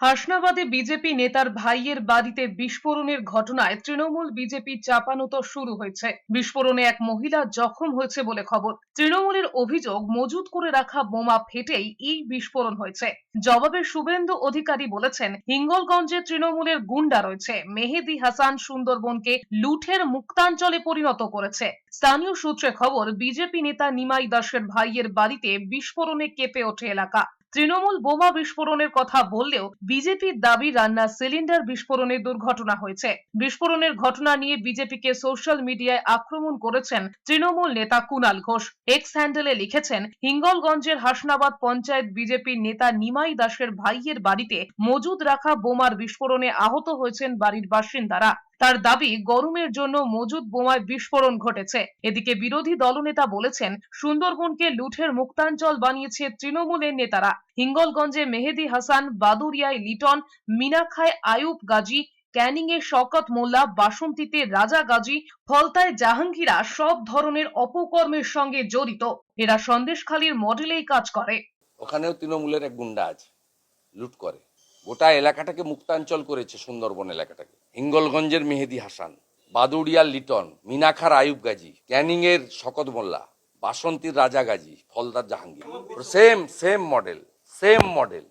হাসনাবাদে BJP নেতার ভাইয়ের বাড়িতে বিস্ফোরণের ঘটনায় তৃণমূল বিজেপি চাপানোতর শুরু হয়েছে। বিস্ফোরণে এক মহিলা জখম হয়েছে বলে খবর। তৃণমূলের অভিযোগ, মজুত করে রাখা বোমা ফেটেই এই বিস্ফোরণ হয়েছে। জবাবে শুভেন্দু অধিকারী বলেছেন হিঙ্গলগঞ্জে তৃণমূলের গুন্ডা রয়েছে। মেহেদি হাসান সুন্দরবনকে লুঠের মুক্তাঞ্চলে পরিণত করেছে। স্থানীয় সূত্রে খবর, বিজেপি নেতা নিমাই দাসের ভাইয়ের বাড়িতে বিস্ফোরণে কেঁপে ওঠে এলাকা। তৃণমূল বোমা বিস্ফোরণের কথা বললেও বিজেপির দাবি রান্নার সিলিন্ডার বিস্ফোরণে দুর্ঘটনা হয়েছে। বিস্ফোরণের ঘটনা নিয়ে বিজেপিকে সোশ্যাল মিডিয়ায় আক্রমণ করেছেন তৃণমূল নেতা কুণাল ঘোষ। এক্স হ্যান্ডেলে লিখেছেন, হিঙ্গলগঞ্জের হাসনাবাদ পঞ্চায়েত বিজেপির নেতা নিমাই দাসের ভাইয়ের বাড়িতে মজুদ রাখা বোমার বিস্ফোরণে আহত হয়েছেন বাড়ির বাসিন্দারা। তার দাবি, গরমের জন্য মজুদ বোমায় বিস্ফোরণ ঘটেছে। এদিকে বিরোধী দলনেতা বলেছেন, সুন্দরবনকে লুঠের মুক্তাঞ্চল বানিয়েছে তৃণমূলের নেতারা। হিঙ্গলগঞ্জে মেহেদি হাসান বাদুরিয়ায় লিটন মিনাখায় আয়ুব গাজী ক্যানিং এ শওকত মোল্লা, বাসন্তীতে রাজা গাজী, ফলতায় জাহাঙ্গীরা সব ধরনের অপকর্মের সঙ্গে জড়িত। এরা সন্দেশখালীর মডেলেই কাজ করে। ওখানেও তৃণমূলের এক গুন্ডা আছে, লুট করে। গোটা এলাকাটাকে মুক্তাঞ্চল করেছে, সুন্দরবন এলাকাটাকে। হিঙ্গলগঞ্জের মেহেদি হাসান, বাদুড়িয়ার লিটন মিনাখার আয়ুব গাজী, ক্যানিংয়ের শকত Molla, বাসন্তীর Raja Gazi, Foldar Jahangir. Same same model same model